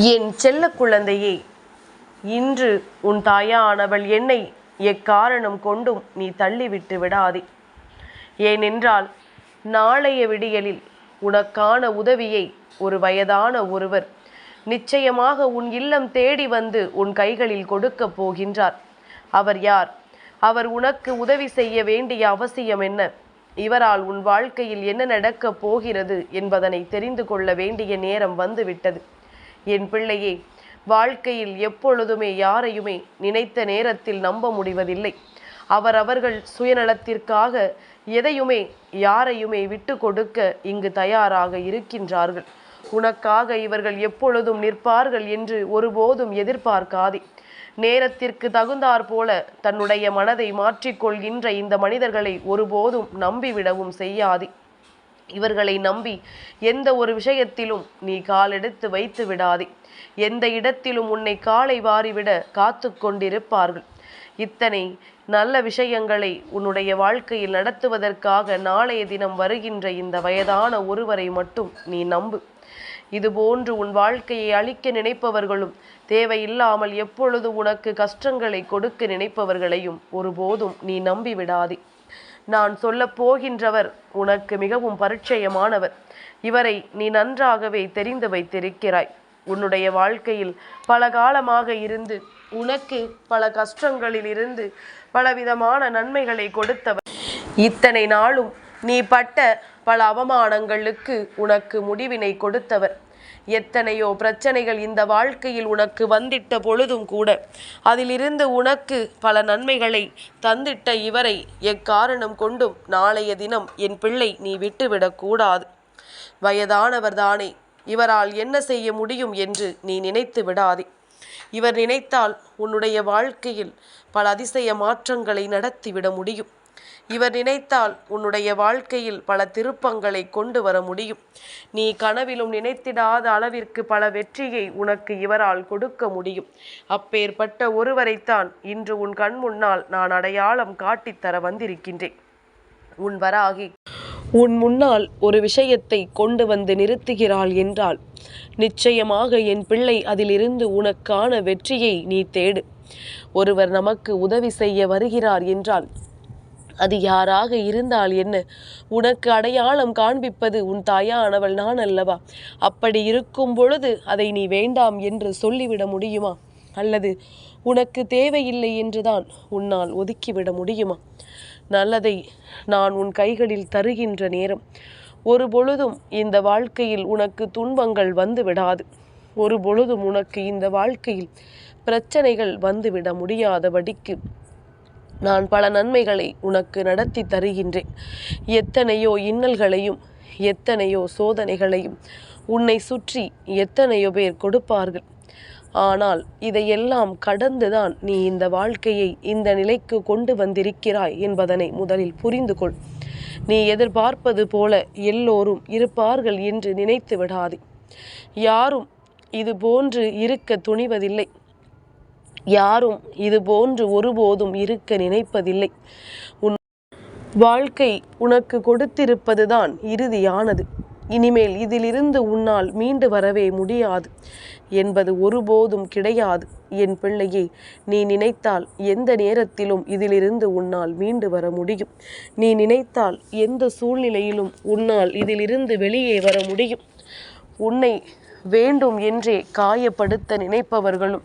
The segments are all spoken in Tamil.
என் செல்ல குழந்தையே இன்று உன் தாயானவள் என்னை எக்காரணம் கொண்டும் நீ தள்ளிவிட்டு விடாதே. ஏனென்றால் நாளைய விடியலில் உனக்கான உதவியை ஒரு வயதான ஒருவர் நிச்சயமாக உன் இல்லம் தேடி வந்து உன் கைகளில் கொடுக்கப் போகின்றார். அவர் யார்? அவர் உனக்கு உதவி செய்ய வேண்டிய அவசியம் என்ன? இவரால் உன் வாழ்க்கையில் என்ன நடக்கப் போகிறது என்பதனை தெரிந்து கொள்ள வேண்டிய நேரம் வந்துவிட்டது. என் பிள்ளையே வாழ்க்கையில் எப்பொழுதுமே யாரையுமே நினைத்த நேரத்தில் நம்ப முடிவதில்லை. அவரவர்கள் சுயநலத்திற்காக எதையுமே யாரையுமே விட்டு கொடுக்க இங்கு தயாராக இருக்கின்றார்கள். உனக்காக இவர்கள் எப்பொழுதும் நிற்பார்கள் என்று ஒருபோதும் எதிர்பார்க்காதே. நேரத்திற்கு தகுந்தாற் போல தன்னுடைய மனதை மாற்றிக்கொள்கின்ற இந்த மனிதர்களை ஒருபோதும் நம்பிவிடவும் செய்யாதே. இவர்களை நம்பி எந்த ஒரு விஷயத்திலும் நீ காலெடுத்து வைத்து விடாதே. எந்த இடத்திலும் உன்னை காலை வாரிவிட காத்து கொண்டிருப்பார்கள். இத்தனை நல்ல விஷயங்களை உன்னுடைய வாழ்க்கையில் நடத்துவதற்காக நாளைய தினம் வருகின்ற இந்த வயதான ஒருவரை மட்டும் நீ நம்பு. இதுபோன்று உன் வாழ்க்கையை அழிக்க நினைப்பவர்களும் தேவையில்லாமல் எப்பொழுது உனக்கு கஷ்டங்களை கொடுக்க நினைப்பவர்களையும் ஒருபோதும் நீ நம்பி விடாதே. நான் சொல்லப் போகின்றவர் உனக்கு மிகவும் பரிச்சயமானவர். இவரை நீ நன்றாகவே தெரிந்து வைத்திருக்கிறாய். உன்னுடைய வாழ்க்கையில் பல காலமாக இருந்து உனக்கு பல கஷ்டங்களில் இருந்து பலவிதமான நன்மைகளை கொடுத்தவர். இத்தனை நாளும் நீ பட்ட பல அவமானங்களுக்கு உனக்கு முடிவினை கொடுத்தவர். எத்தனையோ பிரச்சனைகள் இந்த வாழ்க்கையில் உனக்கு வந்திட்ட பொழுதும் கூட. அதிலிருந்து உனக்கு பல நன்மைகளை தந்திட்ட இவரை எக்காரணம் கொண்டும் நாளைய தினம் என் பிள்ளை நீ விட்டுவிடக்கூடாது வயதானவர்தானே இவரால் என்ன செய்ய முடியும் என்று நீ நினைத்து விடாதே. இவர் நினைத்தால் உன்னுடைய வாழ்க்கையில் பல அதிசய மாற்றங்களை நடத்திவிட முடியும். இவர் நினைத்தால் உன்னுடைய வாழ்க்கையில் பல திருப்பங்களை கொண்டு வர முடியும். நீ கனவிலும் நினைத்திடாத அளவிற்கு பல வெற்றியை உனக்கு இவரால் கொடுக்க முடியும். அப்பேற்பட்ட ஒருவரைத்தான் இன்று உன் கண் முன்னால் நான் அடையாளம் காட்டித்தர வந்திருக்கின்றேன். உன் வராகி. உன் முன்னால் ஒரு விஷயத்தை கொண்டு வந்து நிறுத்துகிறாள் என்றால் நிச்சயமாக என் பிள்ளை அதிலிருந்து உனக்கான வெற்றியை நீ தேடு. ஒருவர் நமக்கு உதவி செய்ய வருகிறார் என்றால் அது யாராக இருந்தால் என்ன? உனக்கு அடையாளம் காண்பிப்பது உன் தாயானவள் நான் அல்லவா? அப்படி இருக்கும் பொழுது அதை நீ வேண்டாம் என்று சொல்லிவிட முடியுமா? அல்லது உனக்கு தேவையில்லை என்றுதான் உன்னால் ஒதுக்கிவிட முடியுமா? நல்லதை நான் உன் கைகளில் தருகின்ற நேரம். ஒரு பொழுதும் இந்த வாழ்க்கையில் உனக்கு துன்பங்கள் வந்து விடாது. ஒரு பொழுதும் உனக்கு இந்த வாழ்க்கையில் பிரச்சனைகள் வந்துவிட முடியாதபடிக்கு நான் பல நன்மைகளை உனக்கு நடத்தி தருகின்றேன். எத்தனையோ இன்னல்களையும் எத்தனையோ சோதனைகளையும் உன்னை சுற்றி எத்தனையோ பேர் கொடுப்பார்கள். ஆனால் இதையெல்லாம் கடந்துதான் நீ இந்த வாழ்க்கையை இந்த நிலைக்கு கொண்டு வந்திருக்கிறாய் என்பதனை முதலில் புரிந்து கொள். நீ எதிர்பார்ப்பது போல எல்லோரும் இருப்பார்கள் என்று நினைத்து விடாதே. யாரும் இது போன்று இருக்க துணிவதில்லை. யாரும் இது போன்று ஒருபோதும் இருக்க நினைப்பதில்லை. உன் வாழ்க்கை உனக்கு கொடுத்திருப்பதுதான் இறுதியானது. இனிமேல் இதிலிருந்து உன்னால் மீண்டு வரவே முடியாது என்பது ஒருபோதும் கிடையாது. என் பிள்ளையே நீ நினைத்தால் எந்த நேரத்திலும் இதிலிருந்து உன்னால் மீண்டு வர முடியும். நீ நினைத்தால் எந்த சூழ்நிலையிலும் உன்னால் இதிலிருந்து வெளியே வர முடியும். உன்னை வேண்டும் என்றே காயப்படுத்த நினைப்பவர்களும்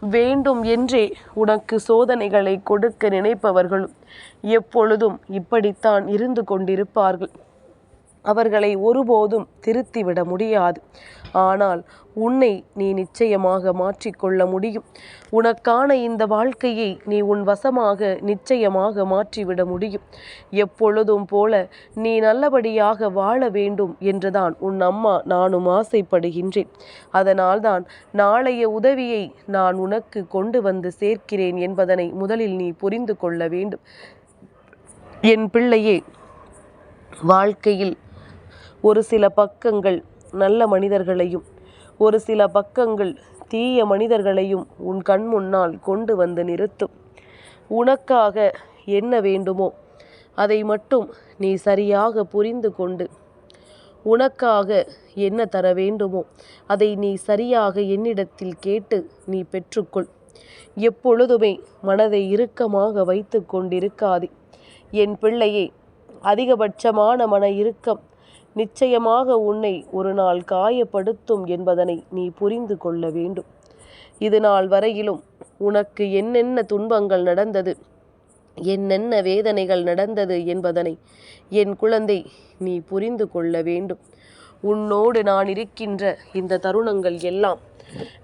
வேண்டும் என்றே உனக்கு சோதனைகளை கொடுக்க நினைப்பவர்களும் எப்பொழுதும் இப்படித்தான் இருந்து கொண்டிருப்பார்கள். அவர்களை ஒருபோதும் திருத்திவிட முடியாது. ஆனால் உன்னை நீ நிச்சயமாக மாற்றிக்கொள்ள முடியும். உனக்கான இந்த வாழ்க்கையை நீ உன் வசமாக நிச்சயமாக மாற்றிவிட முடியும். எப்பொழுதும் போல நீ நல்லபடியாக வாழ வேண்டும் என்றுதான் உன் அம்மா நானும் ஆசைப்படுகின்றேன். அதனால்தான் நாளைய உதவியை நான் உனக்கு கொண்டு வந்து சேர்க்கிறேன் என்பதனை முதலில் நீ புரிந்து கொள்ள வேண்டும். என் பிள்ளையே வாழ்க்கையில் ஒரு சில பக்கங்கள் நல்ல மனிதர்களையும் ஒரு சில பக்கங்கள் தீய மனிதர்களையும் உன் கண் முன்னால் கொண்டு வந்து நிறுத்தும். உனக்காக என்ன வேண்டுமோ அதை மட்டும் நீ சரியாக புரிந்து கொண்டு உனக்காக என்ன தர வேண்டுமோ அதை நீ சரியாக என்னிடத்தில் கேட்டு நீ பெற்றுக்கொள். எப்பொழுதுமே மனதை இறுக்கமாக வைத்து கொண்டிருக்காதே. என் பிள்ளையே அதிகபட்சமான மன இறுக்கம் நிச்சயமாக உன்னை ஒரு நாள் காயப்படுத்தும் என்பதனை நீ புரிந்து கொள்ள வேண்டும். இது நாள் வரையிலும் உனக்கு என்னென்ன துன்பங்கள் நடந்தது என்னென்ன வேதனைகள் நடந்தது என்பதனை என் குழந்தை நீ புரிந்து கொள்ள வேண்டும். உன்னோடு நான் இருக்கின்ற இந்த தருணங்கள் எல்லாம்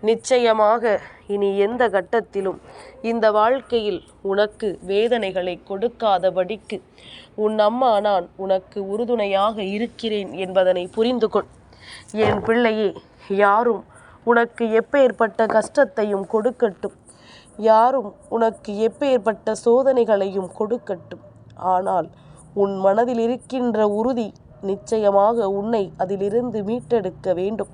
நிச்சயமாக இனி எந்த கட்டத்திலும் இந்த வாழ்க்கையில் உனக்கு வேதனைகளை கொடுக்காதபடிக்கு உன் அம்மா நான் உனக்கு உறுதுணையாக இருக்கிறேன் என்பதனை புரிந்து கொள். என் பிள்ளையே யாரும் உனக்கு எப்பேற்பட்ட கஷ்டத்தையும் கொடுக்கட்டும். யாரும் உனக்கு எப்பேற்பட்ட சோதனைகளையும் கொடுக்கட்டும். ஆனால் உன் மனதில் இருக்கின்ற உறுதி நிச்சயமாக உன்னை அதிலிருந்து மீட்டெடுக்க வேண்டும்.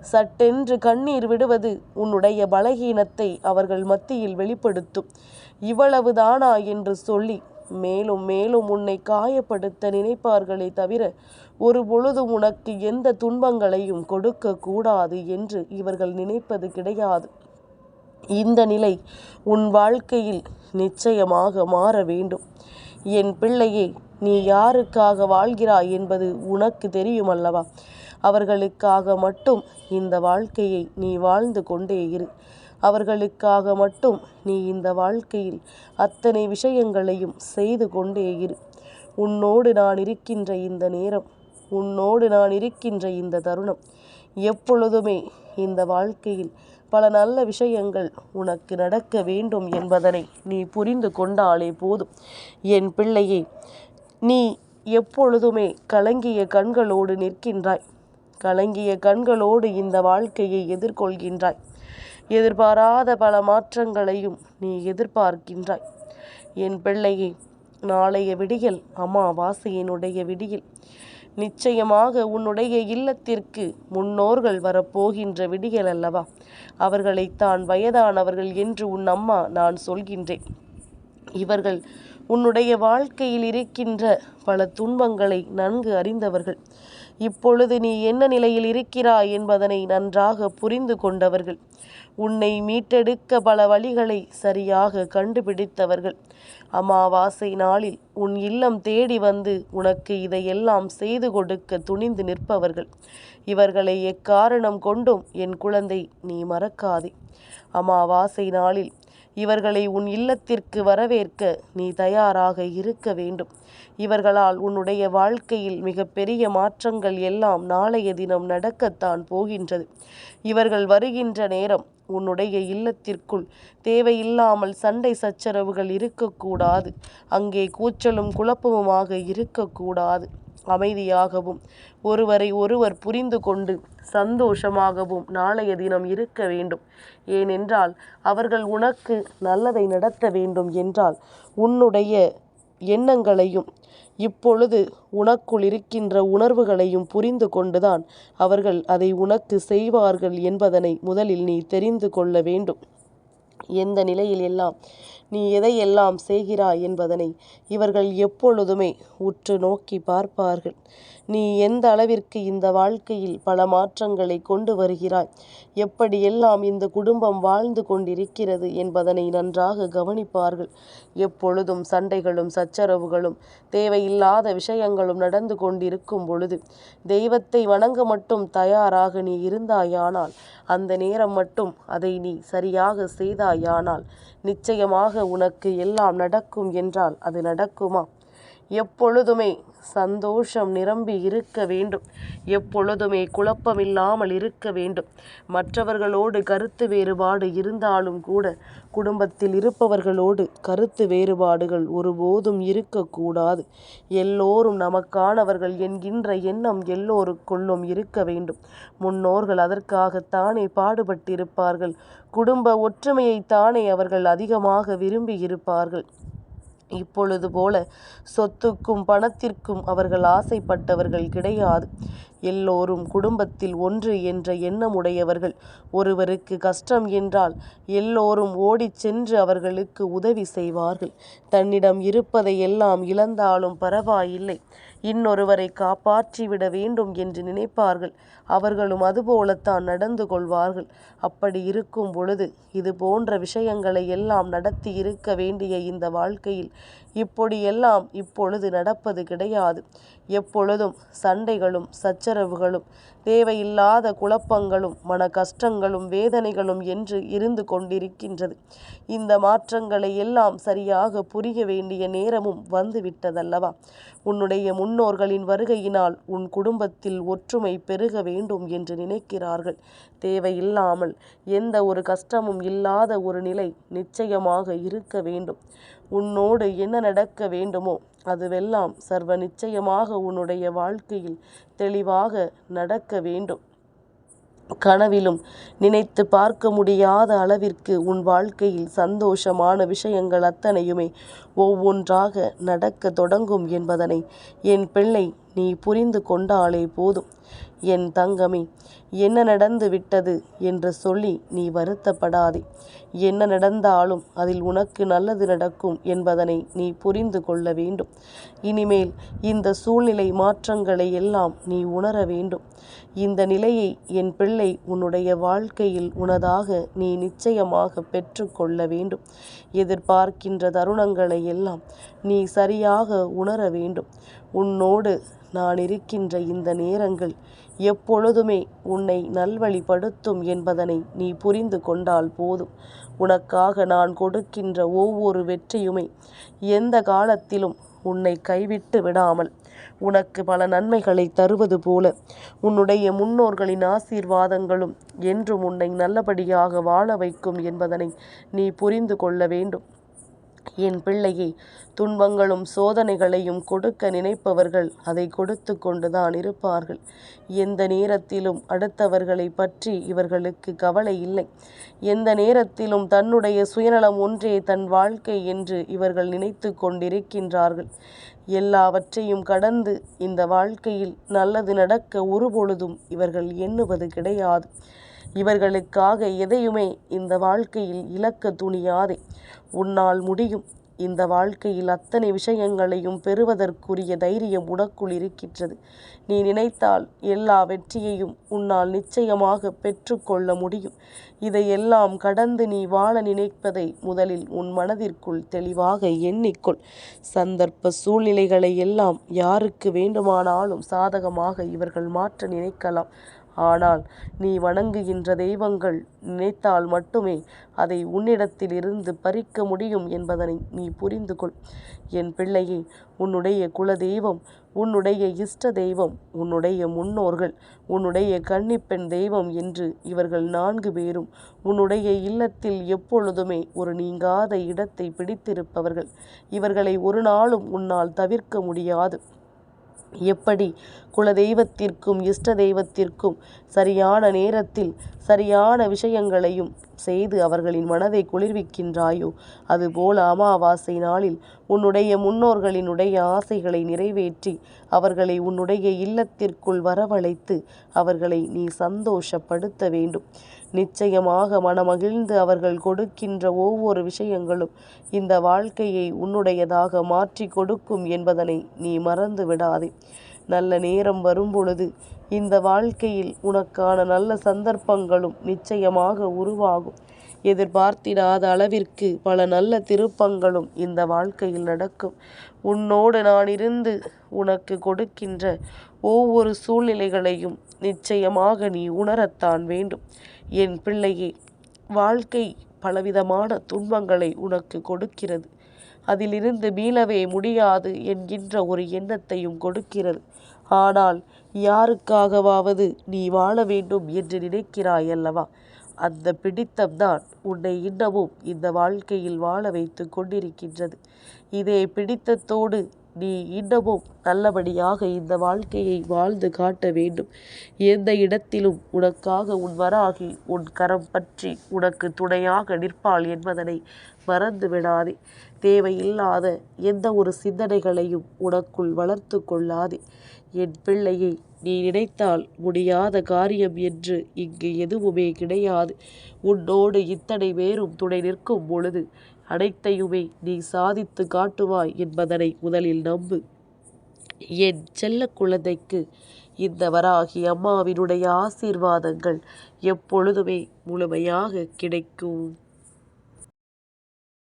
சட்டென்று கண்ணீர் விடுவது உன்னுடைய பலகீனத்தை அவர்கள் மத்தியில் வெளிப்படுத்தும். இவ்வளவுதானா என்று சொல்லி மேலும் மேலும் உன்னை காயப்படுத்த நினைப்பார்களே தவிர ஒரு பொழுதும் உனக்கு எந்த துன்பங்களையும் கொடுக்க கூடாது என்று இவர்கள் நினைப்பது கிடையாது. இந்த நிலை உன் வாழ்க்கையில் நிச்சயமாக மாற வேண்டும். என் பிள்ளையே நீ யாருக்காக வாழ்கிறாய் என்பது உனக்கு தெரியும் அல்லவா அவர்களுக்காக மட்டும் இந்த வாழ்க்கையை நீ வாழ்ந்து கொண்டே இரு. அவர்களுக்காக மட்டும் நீ இந்த வாழ்க்கையில் அத்தனை விஷயங்களையும் செய்து கொண்டே இரு. உன்னோடு நான் இருக்கின்ற இந்த நேரம் உன்னோடு நான் இருக்கின்ற இந்த தருணம் எப்பொழுதுமே இந்த வாழ்க்கையில் பல நல்ல விஷயங்கள் உனக்கு நடக்க வேண்டும் என்பதனை நீ புரிந்து கொண்டாலே போதும். என் பிள்ளையே நீ எப்பொழுதுமே கலங்கிய கண்களோடு நிற்கின்றாய். கலங்கிய கண்களோடு இந்த வாழ்க்கையை எதிர்கொள்கின்றாய். எதிர்பாராத பல மாற்றங்களையும் நீ எதிர்பார்க்கின்றாய். என் பிள்ளையே நாளைய விடியல் அமாவாசையினுடைய விடியல். நிச்சயமாக உன்னுடைய இல்லத்திற்கு முன்னோர்கள் வரப்போகின்ற விடியல் அல்லவா? அவர்களைத்தான் வயதானவர்கள் என்று உன் அம்மா நான் சொல்கின்றேன். இவர்கள் உன்னுடைய வாழ்க்கையில் இருக்கின்ற பல துன்பங்களை நன்கு அறிந்தவர்கள். இப்பொழுது நீ என்ன நிலையில் இருக்கிறாய் என்பதனை நன்றாக புரிந்து கொண்டவர்கள். உன்னை மீட்டெடுக்க பல வழிகளை சரியாக கண்டுபிடித்தவர்கள். அமாவாசை நாளில் உன் இல்லம் தேடி வந்து உனக்கு இதையெல்லாம் செய்து கொடுக்க துணிந்து நிற்பவர்கள். இவர்களை எக்காரணம் கொண்டும் என் குழந்தை நீ மறக்காதே. அமாவாசை நாளில் இவர்களை உன் இல்லத்திற்கு வரவேற்க நீ தயாராக இருக்க வேண்டும். இவர்களால் உன்னுடைய வாழ்க்கையில் மிகப்பெரிய மாற்றங்கள் எல்லாம் நாளைய தினம் நடக்கத்தான் போகின்றது. இவர்கள் வருகின்ற நேரம் உன்னுடைய இல்லத்திற்குள் தேவையில்லாமல் சண்டை சச்சரவுகள் இருக்கக்கூடாது. அங்கே கூச்சலும் குழப்பமுமாக இருக்கக்கூடாது. அமைதியாகவும் ஒருவரை ஒருவர் புரிந்து கொண்டு சந்தோஷமாகவும் நாளைய தினம் இருக்க வேண்டும். ஏனென்றால் அவர்கள் உனக்கு நல்லதை நடத்த வேண்டும் என்றால் உன்னுடைய எண்ணங்களையும் இப்பொழுது உனக்குள் இருக்கின்ற உணர்வுகளையும் புரிந்து கொண்டுதான் அவர்கள் அதை உனக்கு செய்வார்கள் என்பதனை முதலில் நீ தெரிந்து கொள்ள வேண்டும். எந்த நிலையில் எல்லாம் நீ எதையெல்லாம் செய்கிறாய் என்பதனை இவர்கள் எப்பொழுதுமே உற்று நோக்கி பார்ப்பார்கள். நீ எந்த அளவிற்கு இந்த வாழ்க்கையில் பல மாற்றங்களை கொண்டு வருகிறாய்? எப்படியெல்லாம் இந்த குடும்பம் வாழ்ந்து கொண்டிருக்கிறது என்பதனை நன்றாக கவனிப்பார்கள். எப்பொழுதும் சண்டைகளும் சச்சரவுகளும் தேவையில்லாத விஷயங்களும் நடந்து கொண்டிருக்கும் பொழுது தெய்வத்தை வணங்க மட்டும் தயாராக நீ இருந்தாயானால் அந்த நேரம் மட்டும் அதை நீ சரியாக செய்தாயானால் நிச்சயமாக உனக்கு எல்லாம் நடக்கும் என்றால் அது நடக்குமா? எப்பொழுதுமே சந்தோஷம் நிரம்பி இருக்க வேண்டும். எப்பொழுதுமே குழப்பமில்லாமல் இருக்க வேண்டும். மற்றவர்களோடு கருத்து வேறுபாடு இருந்தாலும் கூட குடும்பத்தில் இருப்பவர்களோடு கருத்து வேறுபாடுகள் ஒருபோதும் இருக்கக்கூடாது. எல்லோரும் நமக்கானவர்கள் என்கின்ற எண்ணம் எல்லோருக்குள்ளும் இருக்க வேண்டும். முன்னோர்கள் அதற்காகத்தானே பாடுபட்டிருப்பார்கள். குடும்ப ஒற்றுமையைத்தானே அவர்கள் அதிகமாக விரும்பி இருப்பார்கள். இப்பொழுது போல சொத்துக்கும் பணத்திற்கும் அவர்கள் ஆசைப்பட்டவர்கள் கிடையாது. எல்லோரும் குடும்பத்தில் ஒன்று என்ற எண்ணமுடையவர்கள் ஒருவருக்கு கஷ்டம் என்றால் எல்லோரும் ஓடிச் சென்று அவர்களுக்கு உதவி செய்வார்கள். தன்னிடம் இருப்பதை எல்லாம் இழந்தாலும் பரவாயில்லை. இன்னொருவரை காப்பாற்றிவிட வேண்டும் என்று நினைப்பார்கள். அவர்களும் அதுபோலத்தான் நடந்து கொள்வார்கள். அப்படி இருக்கும் பொழுது இது போன்ற விஷயங்களை எல்லாம் நடத்தி இருக்க வேண்டிய இந்த வாழ்க்கையில் இப்படியெல்லாம் இப்பொழுது நடப்பது கிடையாது. எப்பொழுதும் சண்டைகளும் சச்சரவுகளும் தேவையில்லாத குழப்பங்களும் மன கஷ்டங்களும் வேதனைகளும் என்று இருந்து கொண்டிருக்கின்றது. இந்த மாற்றங்களை எல்லாம் சரியாக புரிய வேண்டிய நேரமும் வந்துவிட்டதல்லவா? உன்னுடைய முன்னோர்களின் வருகையினால் உன் குடும்பத்தில் ஒற்றுமை பெருக வேண்டும் என்று நினைக்கிறார்கள். தேவையில்லாமல் எந்த ஒரு கஷ்டமும் இல்லாத ஒரு நிலை நிச்சயமாக இருக்க வேண்டும். உன்னோடு என்ன நடக்க வேண்டுமோ அதுவெல்லாம் சர்வ நிச்சயமாக உன்னுடைய வாழ்க்கையில் தெளிவாக நடக்க வேண்டும். கனவிலும் நினைத்து பார்க்க முடியாத அளவிற்கு உன் வாழ்க்கையில் சந்தோஷமான விஷயங்கள் அத்தனையுமே ஒவ்வொன்றாக நடக்க தொடங்கும் என்பதனை என் பிள்ளை நீ புரிந்து கொண்டாலே போதும். என் தங்கமே என்ன நடந்து விட்டது என்று சொல்லி நீ வருத்தப்படாதே. என்ன நடந்தாலும் அதில் உனக்கு நல்லது நடக்கும் என்பதனை நீ புரிந்து கொள்ள வேண்டும். இனிமேல் இந்த சூழ்நிலை மாற்றங்களை எல்லாம் நீ உணர வேண்டும். இந்த நிலையை என் பிள்ளை உன்னுடைய வாழ்க்கையில் உனதாக நீ நிச்சயமாக பெற்றுக்கொள்ள வேண்டும். எதிர்பார்க்கின்ற தருணங்களை எல்லாம் நீ சரியாக உணர வேண்டும். உன்னோடு நான் இருக்கின்ற இந்த நேரங்கள் எப்பொழுதுமே உன்னை நல்வழிப்படுத்தும் என்பதனை நீ புரிந்து கொண்டால் போதும். உனக்காக நான் கொடுக்கின்ற ஒவ்வொரு வெற்றியுமே எந்த காலத்திலும் உன்னை கைவிட்டு விடாமல். உனக்கு பல நன்மைகளை தருவது போல உன்னுடைய முன்னோர்களின் ஆசீர்வாதங்களும் என்றும் உன்னை நல்லபடியாக வாழ வைக்கும் என்பதனை நீ புரிந்து கொள்ள வேண்டும். என் பிள்ளையை துன்பங்களும் சோதனைகளையும் கொடுக்க நினைப்பவர்கள் அதை கொடுத்து கொண்டுதான் இருப்பார்கள். எந்த நேரத்திலும் அடுத்தவர்களை பற்றி இவர்களுக்கு கவலை இல்லை. எந்த நேரத்திலும் தன்னுடைய சுயநலம் ஒன்றே தன் வாழ்க்கை என்று இவர்கள் நினைத்து கொண்டிருக்கின்றார்கள். எல்லாவற்றையும் கடந்து இந்த வாழ்க்கையில் நல்லது நடக்க ஒருபொழுதும் இவர்கள் எண்ணுவது கிடையாது. இவர்களுக்காக எதையுமே இந்த வாழ்க்கையில் இழக்க துணியாதே. உன்னால் முடியும். இந்த வாழ்க்கையில் அத்தனை விஷயங்களையும் பெறுவதற்குரிய தைரியம் உனக்குள் இருக்கின்றது. நீ நினைத்தால் எல்லா வெற்றியையும் உன்னால் நிச்சயமாக பெற்றுக்கொள்ள முடியும். இதையெல்லாம் கடந்து நீ வாழ நினைப்பதை முதலில் உன் மனதிற்குள் தெளிவாக எண்ணிக்கொள். சந்தர்ப்ப சூழ்நிலைகளை எல்லாம் யாருக்கு வேண்டுமானாலும் சாதகமாக இவர்கள் மாற்ற நினைக்கலாம். ஆனால் நீ வணங்குகின்ற தெய்வங்கள் நினைத்தால் மட்டுமே அதை உன்னிடத்தில் இருந்து பறிக்க முடியும் என்பதனை நீ புரிந்து கொள் என் பிள்ளையே உன்னுடைய குல தெய்வம் உன்னுடைய இஷ்ட தெய்வம் உன்னுடைய முன்னோர்கள் உன்னுடைய கன்னிப்பெண் தெய்வம் என்று இவர்கள் நான்கு பேரும் உன்னுடைய இல்லத்தில் எப்பொழுதுமே ஒரு நீங்காத இடத்தை பிடித்திருப்பவர்கள். இவர்களை ஒரு நாளும் உன்னால் தவிர்க்க முடியாது. எப்படி குலதெய்வத்திற்கும் இஷ்ட தெய்வத்திற்கும் சரியான நேரத்தில் சரியான விஷயங்களையும் செய்து அவர்களின் மனதை குளிர்விக்கின்றாயோ? அதுபோல அமாவாசை நாளில் உன்னுடைய முன்னோர்களினுடைய ஆசைகளை நிறைவேற்றி அவர்களை உன்னுடைய இல்லத்திற்குள் வரவழைத்து அவர்களை நீ சந்தோஷப்படுத்த வேண்டும். நிச்சயமாக மனமகிழ்ந்து அவர்கள் கொடுக்கின்ற ஒவ்வொரு விஷயங்களும் இந்த வாழ்க்கையை உன்னுடையதாக மாற்றி கொடுக்கும் என்பதனை நீ மறந்து விடாதே நல்ல நேரம் வரும்பொழுது இந்த வாழ்க்கையில் உனக்கான நல்ல சந்தர்ப்பங்களும் நிச்சயமாக உருவாகும். எதிர்பார்த்திடாத அளவிற்கு பல நல்ல திருப்பங்களும் இந்த வாழ்க்கையில் நடக்கும். உன்னோடு நான் இருந்து உனக்கு கொடுக்கின்ற ஒவ்வொரு சூழ்நிலைகளையும் நிச்சயமாக நீ உணரத்தான் வேண்டும். என் பிள்ளையே வாழ்க்கை பலவிதமான துன்பங்களை உனக்கு கொடுக்கிறது. அதிலிருந்து மீளவே முடியாது என்கின்ற ஒரு எண்ணத்தையும் கொடுக்கிறது. ஆனால் யாருக்காகவாவது நீ வாழ வேண்டும் என்று நினைக்கிறாய் அல்லவா அந்த பிடித்தம்தான் உன்னை இன்னமும் இந்த வாழ்க்கையில் வாழ வைத்து கொண்டிருக்கின்றது. இதே பிடித்தத்தோடு நீ இன்னமும் நல்லபடியாக இந்த வாழ்க்கையை வாழ்ந்து காட்ட வேண்டும். எந்த இடத்திலும் உனக்காக உன் வராகி உன் கரம் பற்றி உனக்கு துணையாக நிற்பாள் என்பதனை மறந்து விடாதே தேவையில்லாத எந்த ஒரு சிந்தனைகளையும் உனக்குள் வளர்த்து கொள்ளாதே. என் பிள்ளையை நீ நினைத்தால் முடியாத காரியம் என்று இங்கு எதுவுமே கிடையாது. உன்னோடு இத்தனை பேரும் துணை நிற்கும் பொழுது அனைத்தையுமே நீ சாதித்து காட்டுவாய் என்பதனை முதலில் நம்பு. என் செல்ல குழந்தைக்கு இந்த வராகி அம்மாவினுடைய ஆசீர்வாதங்கள் எப்பொழுதுமே முழுமையாக கிடைக்கும்.